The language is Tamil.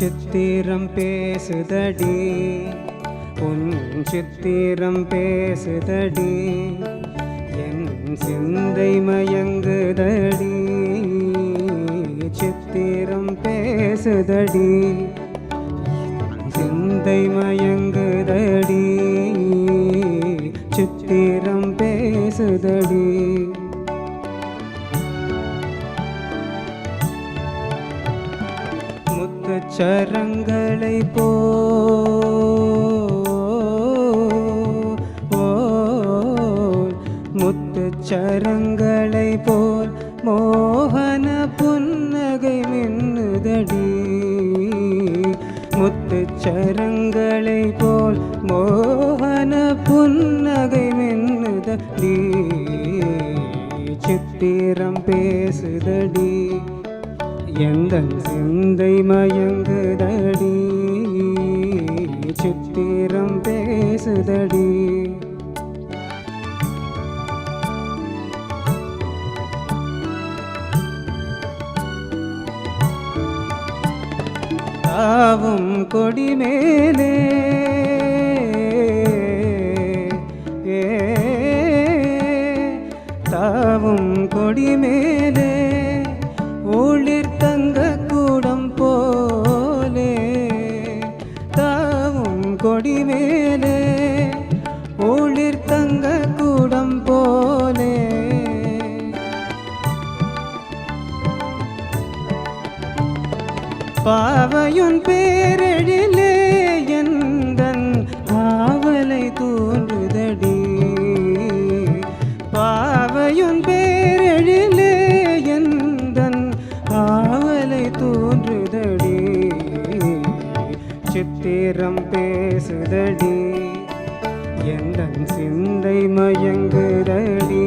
சித்திரம் பேசுதடி. உன் சித்திரம் பேசுதடி. என் சிந்தை மயங்குதடி. சித்திரம் பேசுதடி. சிந்தை மயங்குதடி. சித்தி சரங்களை போ சரங்களை போல் மோகன புன்னகை மின்னுதடி. முத்துச்சரங்களை போல் மோகன புன்னகை மின்னுதடி. சித்திரம் பேசுதடி. எந்த சிந்தை மயங்குதடி? சித்திரம் பேசுதடி? தாவும் கொடி மேலே ஏ, தாவும் கொடி மேலே கொடி மேலே ஒளிர் தங்க கூடம் போலே. பாவையுன் பேரெழிலே சித்திரம் பேசுதடி எந்த சிந்தை மயங்குதடி.